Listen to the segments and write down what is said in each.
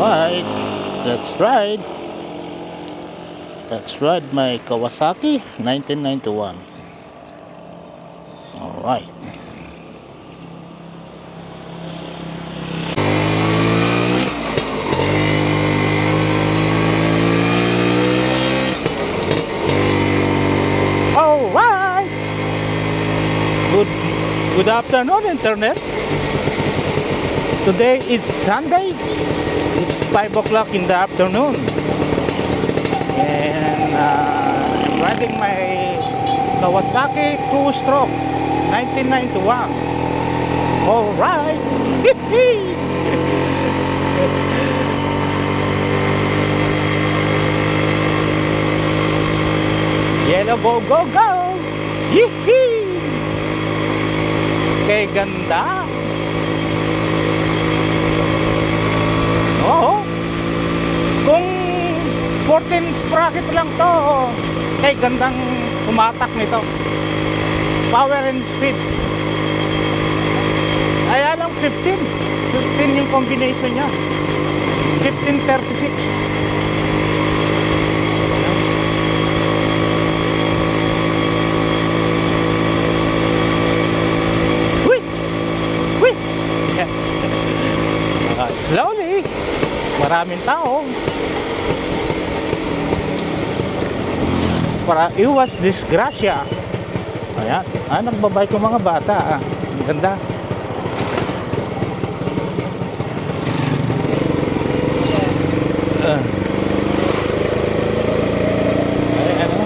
Alright, let's ride. Let's ride my Kawasaki 1991. Alright. Alright! Good, good afternoon, Internet. Today is Sunday. It's 5 o'clock in the afternoon. And uh, I'm riding my Kawasaki 2-stroke 1991. Alright! Yellow go go go! Yee-hee! Kay ganda! 14 sprocket lang to, kay gandang umatak nito. Power and speed. Ay, lang 15. 15 yung combination niya. 1536. Hui! Hui! Ah, slowly. Maraming tao. Para iwas disgrasya. Ayan. Ah, nagbabike yung mga bata. Ah. Ang ganda. Ano?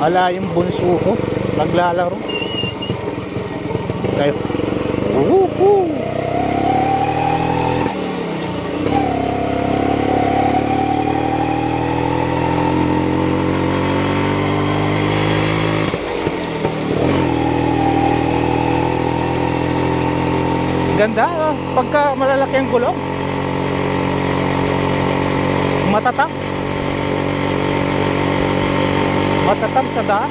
Ala yung bunso ko. Naglalaro. Kayo. Woohoo! Ganda ah. Pagka malalaki ang gulong. Matatag. Matatag sa daan.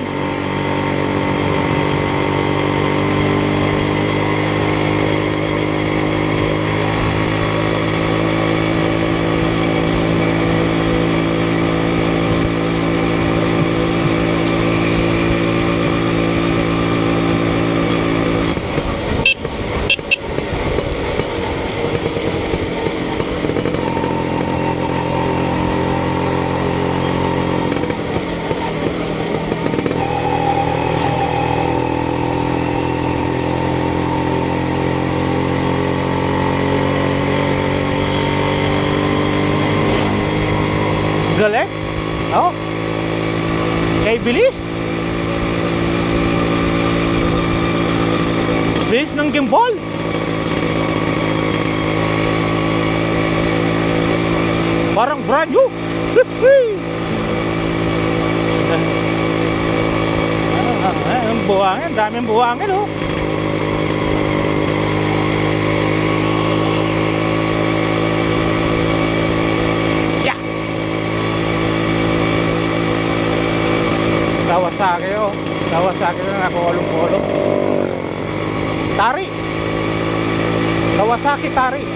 Galing. Oh. Kay bilis. Bilis ng gimbal. Parang brand new. Ang buhangin, daming buhangin oh. Yeah. Kawasaki oh. Kawasaki na nakukulong-kulong. Tari. Kawasaki Tari.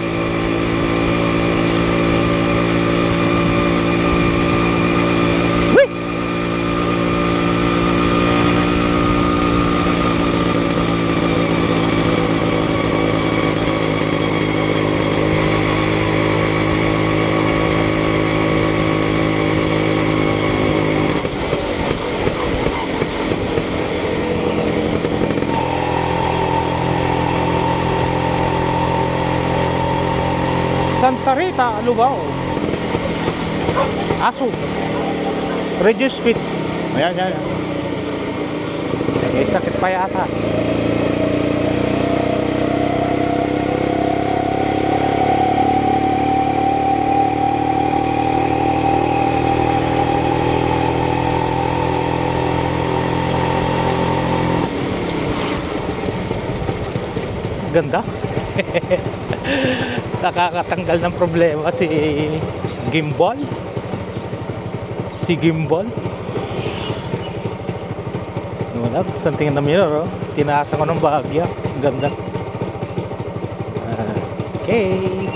Santa Rita, Lubao. Aso. Reduce speed. Ayan, ayan. ayan. May sakit pa yata. Ganda. Nakakatanggal ng problema si gimbal. Si Gimbal. Wala, gusto tingnan na mirror, oh. Tinaasan ko ng bahagya. Ang ganda. Okay.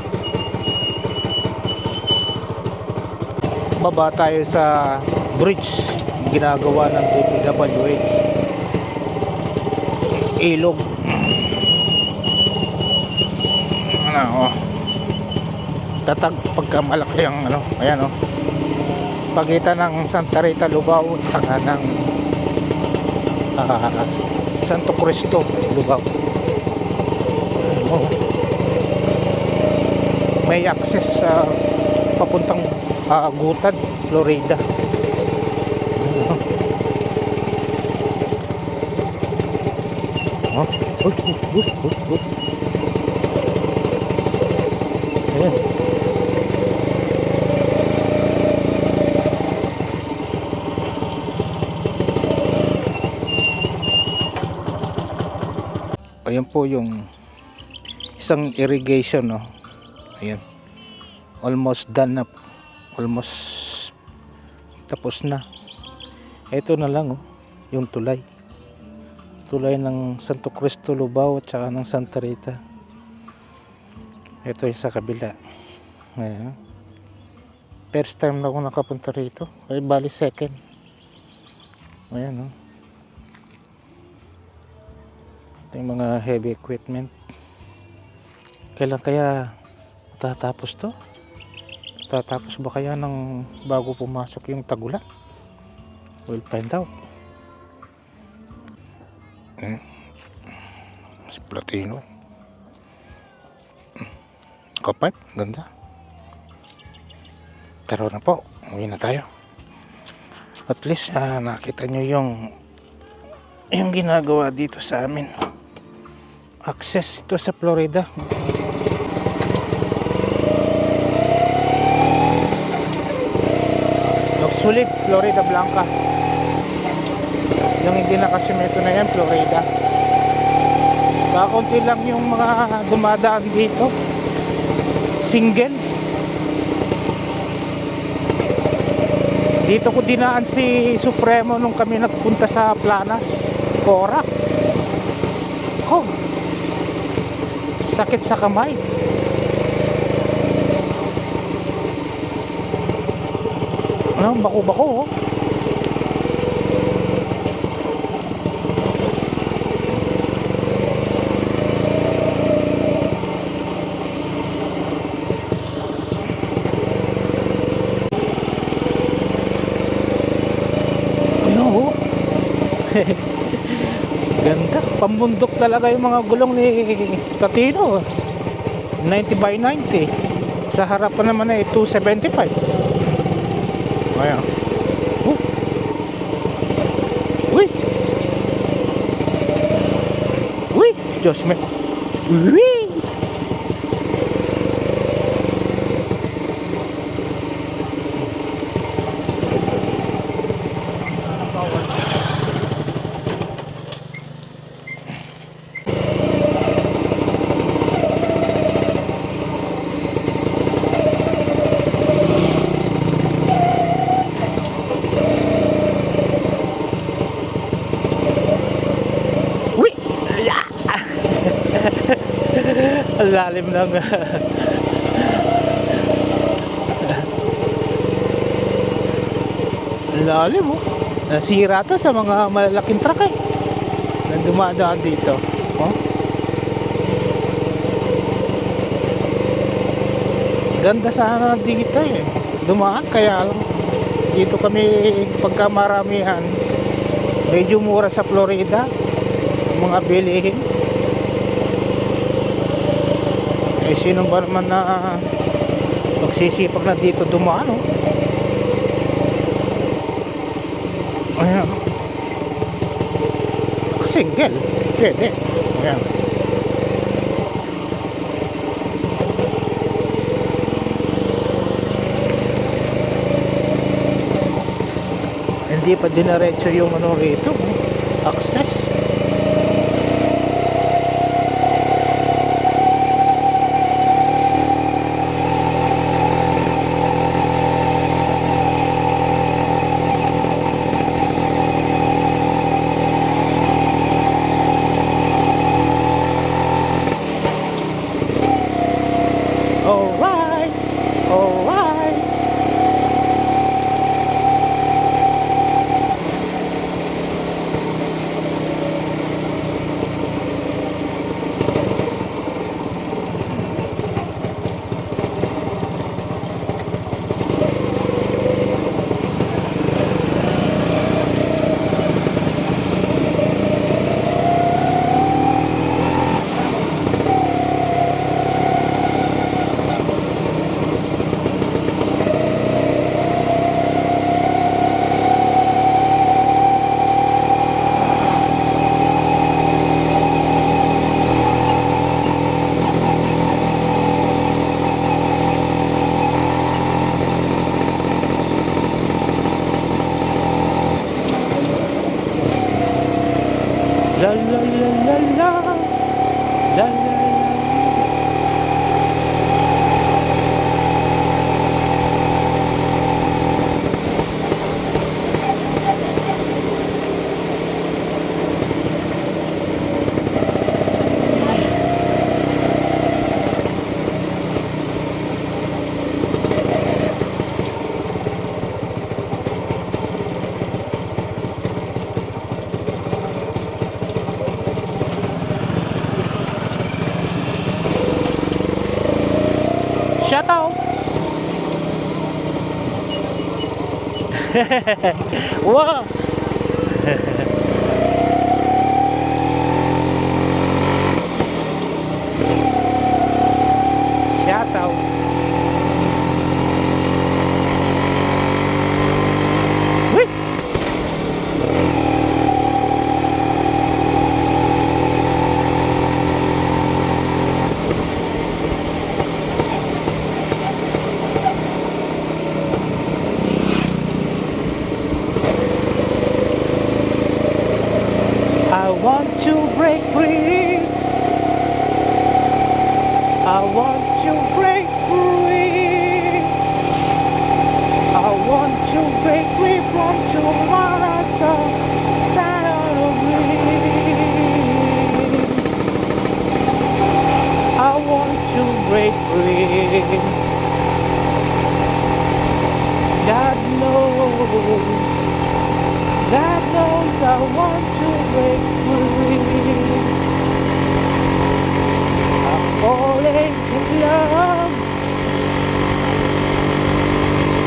Baba tayo sa bridge ginagawa ng DPWH. Ilog. Ano, oh. Tatag pagka malaki ang ano, ayan oh. Pagitan ng Santa Rita Lubao at ng ah, Santo Cristo Lubao. Oh. May access sa papuntang ah, Agutad, Florida. Oh, uy, uy, uy, uy, uy. Ayan. Po yung isang irrigation no. Ayan. Almost done na. Almost tapos na. Ito na lang oh, yung tulay. Tulay ng Santo Cristo Lubao at saka ng Santa Rita. Ito yung sa kabila. Ayan. First time na ako nakapunta rito. Ay, bali second. Ayan oh. Ito yung mga heavy equipment. Kailan kaya tatapos to? Tatapos ba kaya ng bago pumasok yung tagulan? We'll find out. Eh, si Platino. Kapag, ganda. Tara na po, uwi na tayo. At least ah, nakita nyo yung yung ginagawa dito sa amin. Access ito sa Florida. Sulit, Florida Blanca. Yung hindi nakasimento na yan, Florida. Kakunti lang yung mga dumadaan dito. Single. Dito ko dinaan si Supremo nung kami nagpunta sa Planas, Cora. Ko. Sakit sa kamay. Ano, bako-bako oh. Ayun oh. Ganda. Pambundok talaga yung mga gulong ni Platino. 90 by 90. Sa harapan naman ay 275. Ayan. Oh. Uy. Uy. Diyos me. Uy! Ya! Ang lalim ng... Lalim oh. Nasira to sa mga malalaking truck eh. Na dumadaan dito. Oh. Ganda sana dito eh. Dumaan kaya. Dito kami pagka maramihan. Medyo mura sa Florida mga bilihin eh sino ba naman na magsisipag na dito dumaan oh? ayan. Single. Pwede. Ayan. Hindi pa dinaretso yung ano rito access Oh. 嘿嘿嘿嘿哇 I want to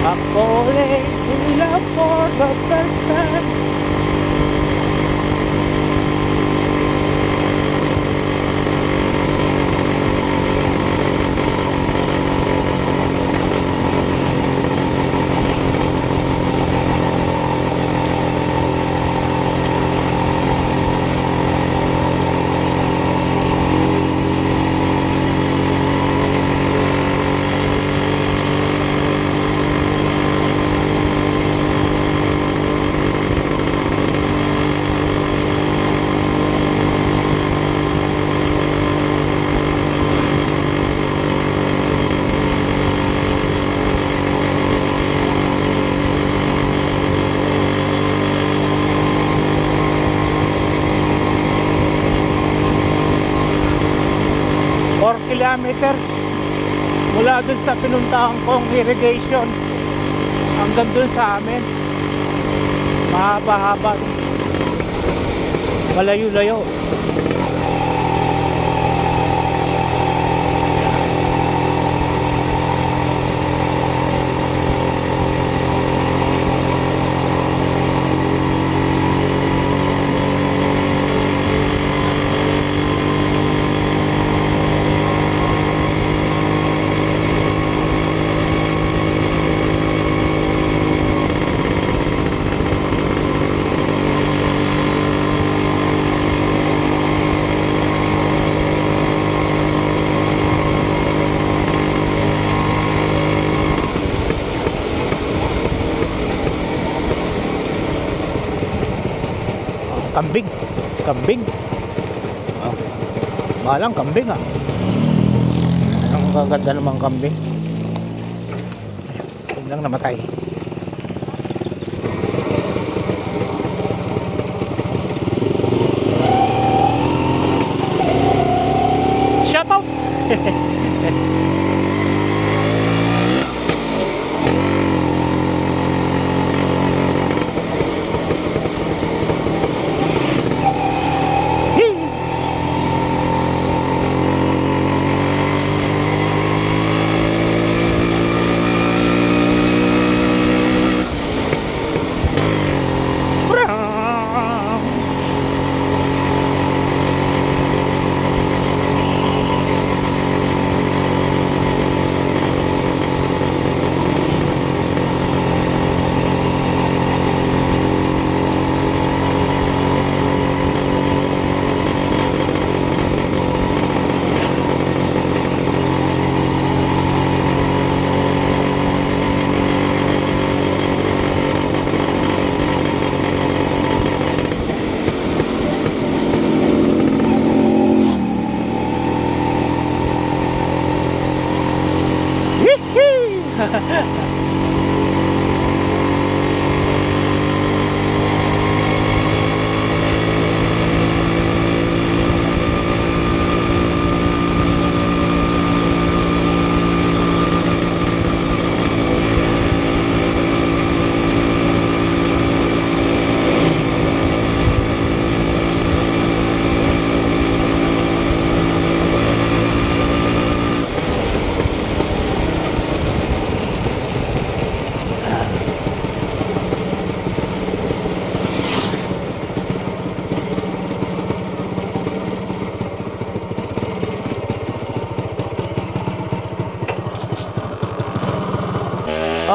I'm falling in love for the first time. Kilometers mula dun sa pinuntahan kong irrigation hanggang dun sa amin. Mahaba-haba. Malayo-layo. Kambing. Kambing. Malang kambing ah. Ang gaganda namang kambing. Ayun lang namatay. Shut up! Ha ha ha!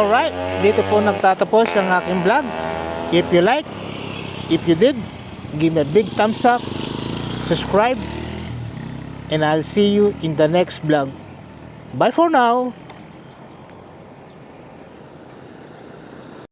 Alright, dito po nagtatapos ang aking vlog. If you like, if you did, give me a big thumbs up, subscribe, and I'll see you in the next vlog. Bye for now.